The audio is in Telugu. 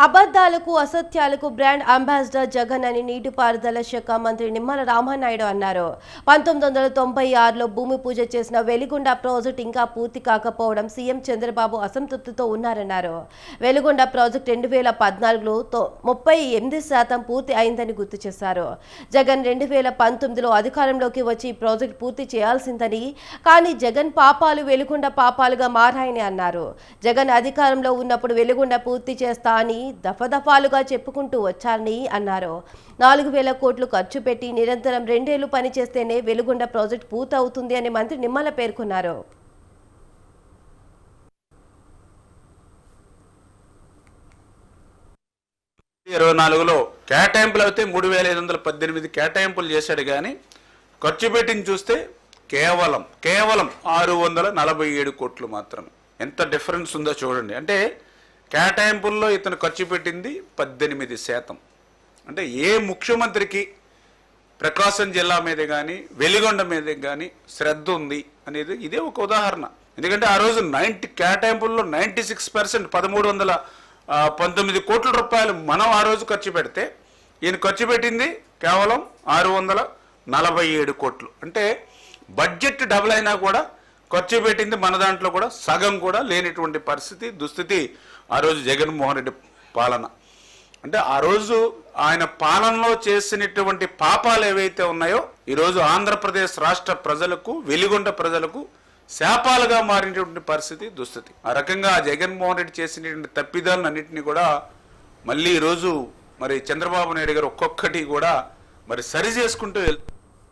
అబద్ధాలకు అసత్యాలకు బ్రాండ్ అంబాసిడర్ జగన్ అని నీటిపారుదల శాఖ మంత్రి నిమ్మల రామానాయుడు అన్నారు. పంతొమ్మిది వందల తొంభై ఆరులో భూమి పూజ చేసిన వెలిగొండ ప్రాజెక్ట్ ఇంకా పూర్తి కాకపోవడం సీఎం చంద్రబాబు అసంతృప్తితో ఉన్నారన్నారు. వెలిగొండ ప్రాజెక్ట్ రెండు వేల పద్నాలుగులో తొ- ముప్పై ఎనిమిది శాతం పూర్తి అయిందని గుర్తు చేశారు. జగన్ రెండు వేల పంతొమ్మిదిలో అధికారంలోకి వచ్చి ఈ ప్రాజెక్ట్ పూర్తి చేయాల్సిందని కానీ జగన్ పాపాలు వెలుగొండ పాపాలుగా మారాయని అన్నారు. జగన్ అధికారంలో ఉన్నప్పుడు వెలుగొండ పూర్తి చేస్తా అని దఫదఫాలుగా చెప్పుకుంటూ వచ్చారని అన్నారు. నాలుగు వేల కోట్లు ఖర్చు పెట్టి నిరంతరం రెండేళ్ళు పనిచేస్తేనే వెలుగొండ ప్రాజెక్ట్ పూర్తవుతుంది అని మంత్రి నిమ్మల పేర్కొన్నారు. ఇరవై నాలుగులో కేటాయింపులు అయితే మూడు వేల ఐదు వందల పద్దెనిమిది కేటాయింపులు చేశాడు కానీ ఖర్చు పెట్టింది చూస్తే కేవలం కేవలం ఆరు వందల నలభై ఏడు కోట్లు మాత్రమే. ఎంత డిఫరెన్స్ ఉందో చూడండి. అంటే కేటాయింపుల్లో ఇతను ఖర్చు పెట్టింది పద్దెనిమిది శాతం. అంటే ఏ ముఖ్యమంత్రికి ప్రకాశం జిల్లా మీద కానీ వెలిగొండ మీద కానీ శ్రద్ధ ఉంది అనేది ఇదే ఒక ఉదాహరణ. ఎందుకంటే ఆ రోజు నైంటీ కేటాయింపుల్లో నైంటీ సిక్స్ పర్సెంట్ పదమూడు వందల పంతొమ్మిది కోట్ల రూపాయలు మనం ఆ రోజు ఖర్చు పెడితే ఈయన ఖర్చు పెట్టింది కేవలం ఆరు వందల నలభై ఏడు కోట్లు. అంటే బడ్జెట్ డబుల్ అయినా కూడా ఖర్చు పెట్టింది మన దాంట్లో కూడా సగం కూడా లేనిటువంటి పరిస్థితి దుస్థితి ఆ రోజు జగన్మోహన్ రెడ్డి పాలన. అంటే ఆ రోజు ఆయన పాలనలో చేసినటువంటి పాపాలు ఏవైతే ఉన్నాయో ఈరోజు ఆంధ్రప్రదేశ్ రాష్ట్ర ప్రజలకు వెలిగొండ ప్రజలకు శాపాలుగా మారినటువంటి పరిస్థితి దుస్థితి. ఆ రకంగా జగన్మోహన్ రెడ్డి చేసినటువంటి తప్పిదాలను అన్నింటినీ కూడా మళ్ళీ ఈరోజు మరి చంద్రబాబు నాయుడు గారు ఒక్కొక్కటి కూడా మరి సరి చేసుకుంటూ